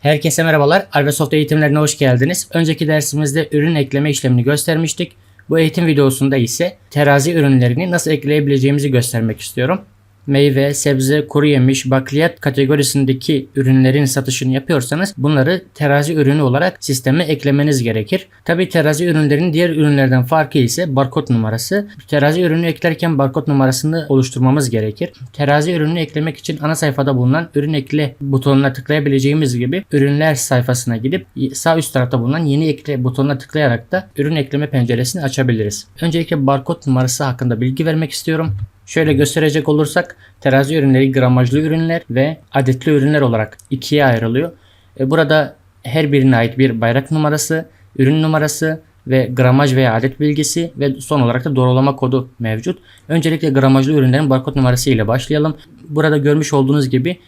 Herkese merhabalar. Alvesoft eğitimlerine hoş geldiniz. Önceki dersimizde ürün ekleme işlemini göstermiştik. Bu eğitim videosunda ise terazi ürünlerini nasıl ekleyebileceğimizi göstermek istiyorum. Meyve, sebze, kuru yemiş, bakliyat kategorisindeki ürünlerin satışını yapıyorsanız bunları terazi ürünü olarak sisteme eklemeniz gerekir. Tabi terazi ürünlerin diğer ürünlerden farkı ise barkod numarası. Terazi ürünü eklerken barkod numarasını oluşturmamız gerekir. Terazi ürünü eklemek için ana sayfada bulunan ürün ekle butonuna tıklayabileceğimiz gibi ürünler sayfasına gidip sağ üst tarafta bulunan yeni ekle butonuna tıklayarak da ürün ekleme penceresini açabiliriz. Öncelikle barkod numarası hakkında bilgi vermek istiyorum. Şöyle gösterecek olursak terazi ürünleri gramajlı ürünler ve adetli ürünler olarak ikiye ayrılıyor. E, Burada her birine ait bir bayrak numarası, ürün numarası ve gramaj veya adet bilgisi ve son olarak da doğrulama kodu mevcut. Öncelikle gramajlı ürünlerin barkod numarası ile başlayalım. Burada görmüş olduğunuz gibi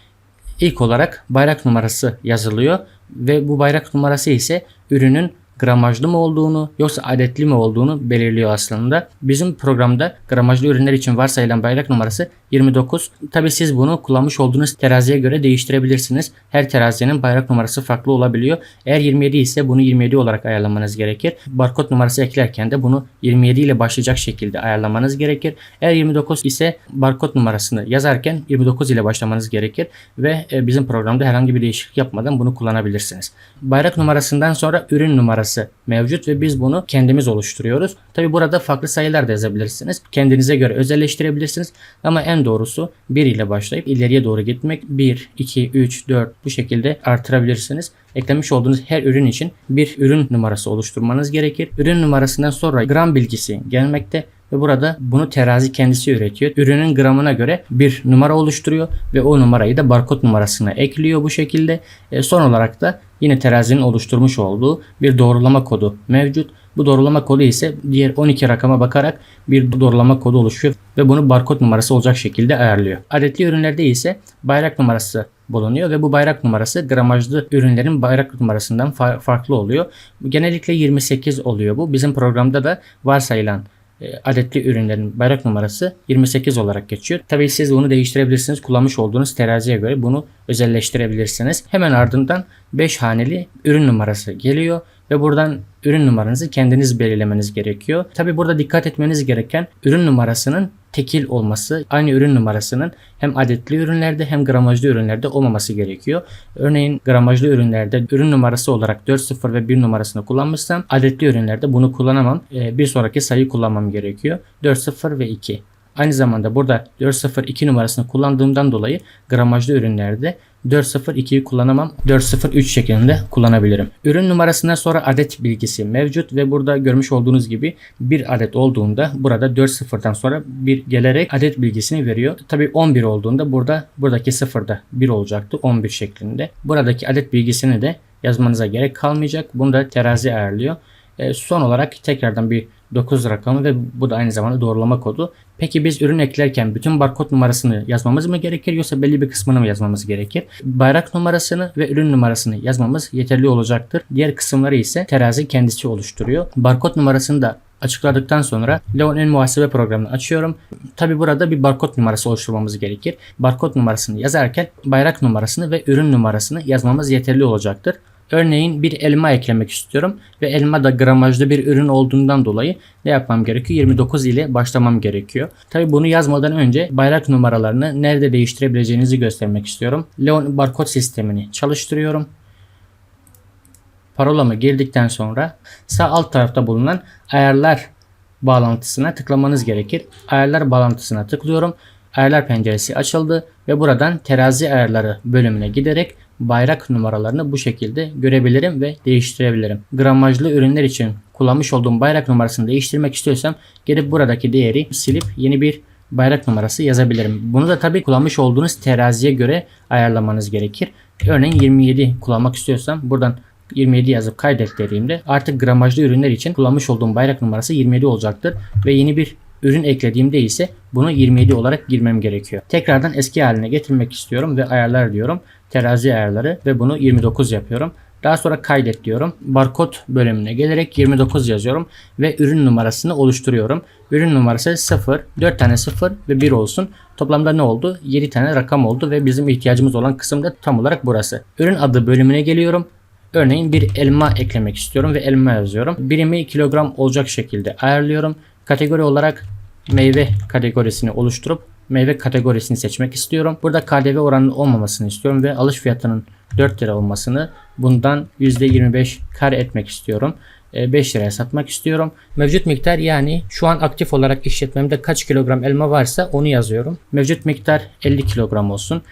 ilk olarak bayrak numarası yazılıyor ve bu bayrak numarası ise ürünün gramajlı mı olduğunu yoksa adetli mi olduğunu belirliyor aslında. Bizim programda gramajlı ürünler için varsayılan bayrak numarası 29. Tabi siz bunu kullanmış olduğunuz teraziye göre değiştirebilirsiniz. Her terazinin bayrak numarası farklı olabiliyor. Eğer 27 ise bunu 27 olarak ayarlamanız gerekir. Barkod numarası eklerken de bunu 27 ile başlayacak şekilde ayarlamanız gerekir. Eğer 29 ise barkod numarasını yazarken 29 ile başlamanız gerekir ve e, bizim programda herhangi bir değişiklik yapmadan bunu kullanabilirsiniz. Bayrak numarasından sonra ürün numarası mevcut ve biz bunu kendimiz oluşturuyoruz. Tabi burada farklı sayılar da yazabilirsiniz. Kendinize göre özelleştirebilirsiniz. Ama en doğrusu 1 ile başlayıp ileriye doğru gitmek 1, 2, 3, 4 bu şekilde artırabilirsiniz. Eklemiş olduğunuz her ürün için bir ürün numarası oluşturmanız gerekir. Ürün numarasından sonra gram bilgisi gelmekte ve burada bunu terazi kendisi üretiyor. Ürünün gramına göre bir numara oluşturuyor ve o numarayı da barkod numarasına ekliyor bu şekilde. E, son olarak da yine terazinin oluşturmuş olduğu bir doğrulama kodu mevcut. Bu doğrulama kodu ise diğer 12 rakama bakarak bir doğrulama kodu oluşuyor ve bunu barkod numarası olacak şekilde ayarlıyor. Adetli ürünlerde ise bayrak numarası bulunuyor ve bu bayrak numarası gramajlı ürünlerin bayrak numarasından fa- farklı oluyor. Genellikle 28 oluyor bu. Bizim programda da varsayılan adetli ürünlerin bayrak numarası 28 olarak geçiyor. Tabii siz bunu değiştirebilirsiniz. Kullanmış olduğunuz teraziye göre bunu özelleştirebilirsiniz. Hemen ardından 5 haneli ürün numarası geliyor ve buradan ürün numaranızı kendiniz belirlemeniz gerekiyor. Tabii burada dikkat etmeniz gereken ürün numarasının tekil olması, aynı ürün numarasının hem adetli ürünlerde hem gramajlı ürünlerde olmaması gerekiyor. Örneğin gramajlı ürünlerde ürün numarası olarak 4, 0 ve 1 numarasını kullanmışsam adetli ürünlerde bunu kullanamam. Ee, Bir sonraki sayı kullanmam gerekiyor. 4, 0 ve 2. Aynı zamanda burada 402 numarasını kullandığımdan dolayı gramajlı ürünlerde 402'yi kullanamam. 403 şeklinde kullanabilirim. Ürün numarasından sonra adet bilgisi mevcut ve burada görmüş olduğunuz gibi bir adet olduğunda burada 40'dan sonra bir gelerek adet bilgisini veriyor. Tabi 11 olduğunda burada buradaki sıfırda 1 olacaktı 11 şeklinde. Buradaki adet bilgisini de yazmanıza gerek kalmayacak. Bunu da terazi ayarlıyor. E, son olarak tekrardan bir 9 rakamı ve bu da aynı zamanda doğrulama kodu. Peki biz ürün eklerken bütün barkod numarasını yazmamız mı gerekir yoksa belli bir kısmını mı yazmamız gerekir? Bayrak numarasını ve ürün numarasını yazmamız yeterli olacaktır. Diğer kısımları ise terazi kendisi oluşturuyor. Barkod numarasını da açıkladıktan sonra Leon muhasebe programını açıyorum. Tabi burada bir barkod numarası oluşturmamız gerekir. Barkod numarasını yazarken bayrak numarasını ve ürün numarasını yazmamız yeterli olacaktır. Örneğin bir elma eklemek istiyorum ve elma da gramajlı bir ürün olduğundan dolayı ne yapmam gerekiyor? 29 ile başlamam gerekiyor. Tabi bunu yazmadan önce bayrak numaralarını nerede değiştirebileceğinizi göstermek istiyorum. Leon barkod sistemini çalıştırıyorum. Parolamı girdikten sonra sağ alt tarafta bulunan ayarlar bağlantısına tıklamanız gerekir. Ayarlar bağlantısına tıklıyorum. Ayarlar penceresi açıldı ve buradan terazi ayarları bölümüne giderek bayrak numaralarını bu şekilde görebilirim ve değiştirebilirim. Gramajlı ürünler için kullanmış olduğum bayrak numarasını değiştirmek istiyorsam gelip buradaki değeri silip yeni bir bayrak numarası yazabilirim. Bunu da tabii kullanmış olduğunuz teraziye göre ayarlamanız gerekir. Örneğin 27 kullanmak istiyorsam buradan 27 yazıp kaydet dediğimde artık gramajlı ürünler için kullanmış olduğum bayrak numarası 27 olacaktır ve yeni bir ürün eklediğimde ise bunu 27 olarak girmem gerekiyor. Tekrardan eski haline getirmek istiyorum ve ayarlar diyorum. Terazi ayarları ve bunu 29 yapıyorum. Daha sonra kaydet diyorum. Barkod bölümüne gelerek 29 yazıyorum ve ürün numarasını oluşturuyorum. Ürün numarası 0, 4 tane 0 ve 1 olsun. Toplamda ne oldu? 7 tane rakam oldu ve bizim ihtiyacımız olan kısım da tam olarak burası. Ürün adı bölümüne geliyorum. Örneğin bir elma eklemek istiyorum ve elma yazıyorum. Birimi kilogram olacak şekilde ayarlıyorum. Kategori olarak meyve kategorisini oluşturup meyve kategorisini seçmek istiyorum. Burada KDV oranının olmamasını istiyorum ve alış fiyatının 4 lira olmasını bundan %25 kar etmek istiyorum. E, 5 liraya satmak istiyorum. Mevcut miktar yani şu an aktif olarak işletmemde kaç kilogram elma varsa onu yazıyorum. Mevcut miktar 50 kilogram olsun.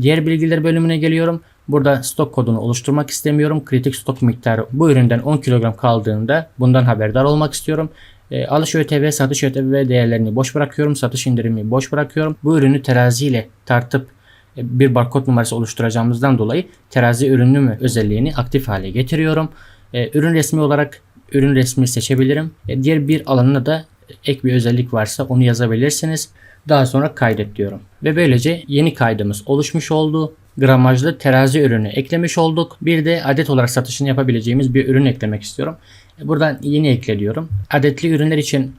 Diğer bilgiler bölümüne geliyorum. Burada stok kodunu oluşturmak istemiyorum. Kritik stok miktarı bu üründen 10 kilogram kaldığında bundan haberdar olmak istiyorum. E, alış ÖTV, satış ÖTV değerlerini boş bırakıyorum. Satış indirimi boş bırakıyorum. Bu ürünü teraziyle tartıp e, bir barkod numarası oluşturacağımızdan dolayı terazi ürünlü mü özelliğini aktif hale getiriyorum. E, ürün resmi olarak ürün resmi seçebilirim. E, diğer bir alanına da ek bir özellik varsa onu yazabilirsiniz. Daha sonra kaydet diyorum. Ve böylece yeni kaydımız oluşmuş oldu. Gramajlı terazi ürünü eklemiş olduk. Bir de adet olarak satışını yapabileceğimiz bir ürün eklemek istiyorum. Buradan yeni ekle diyorum. Adetli ürünler için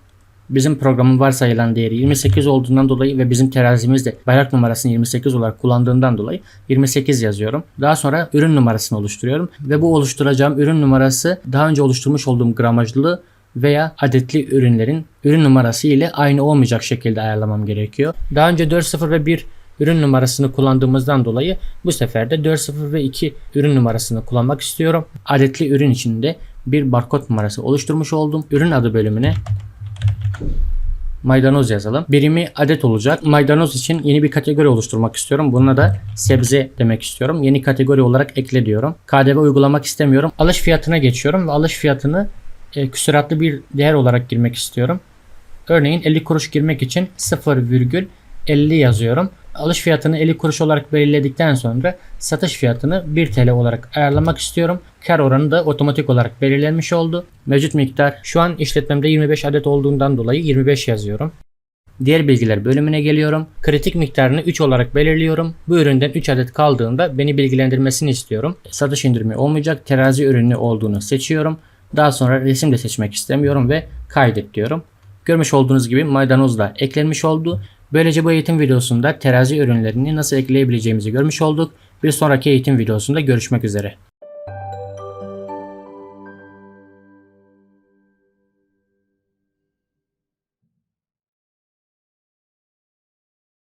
bizim programın varsayılan değeri 28 olduğundan dolayı ve bizim terazimiz de bayrak numarasını 28 olarak kullandığından dolayı 28 yazıyorum. Daha sonra ürün numarasını oluşturuyorum ve bu oluşturacağım ürün numarası daha önce oluşturmuş olduğum gramajlı veya adetli ürünlerin ürün numarası ile aynı olmayacak şekilde ayarlamam gerekiyor. Daha önce 4.0 ve 1 ürün numarasını kullandığımızdan dolayı bu sefer de 4.0 ve 2 ürün numarasını kullanmak istiyorum. Adetli ürün içinde bir barkod numarası oluşturmuş oldum. Ürün adı bölümüne maydanoz yazalım. Birimi adet olacak. Maydanoz için yeni bir kategori oluşturmak istiyorum. Buna da sebze demek istiyorum. Yeni kategori olarak ekle diyorum. KDV uygulamak istemiyorum. Alış fiyatına geçiyorum ve alış fiyatını e, küsuratlı bir değer olarak girmek istiyorum. Örneğin 50 kuruş girmek için 0,50 yazıyorum. Alış fiyatını 50 kuruş olarak belirledikten sonra satış fiyatını 1 TL olarak ayarlamak istiyorum. Kar oranı da otomatik olarak belirlenmiş oldu. Mevcut miktar şu an işletmemde 25 adet olduğundan dolayı 25 yazıyorum. Diğer bilgiler bölümüne geliyorum. Kritik miktarını 3 olarak belirliyorum. Bu üründen 3 adet kaldığında beni bilgilendirmesini istiyorum. Satış indirimi olmayacak terazi ürünü olduğunu seçiyorum. Daha sonra resim de seçmek istemiyorum ve kaydet diyorum. Görmüş olduğunuz gibi maydanoz da eklenmiş oldu. Böylece bu eğitim videosunda terazi ürünlerini nasıl ekleyebileceğimizi görmüş olduk. Bir sonraki eğitim videosunda görüşmek üzere.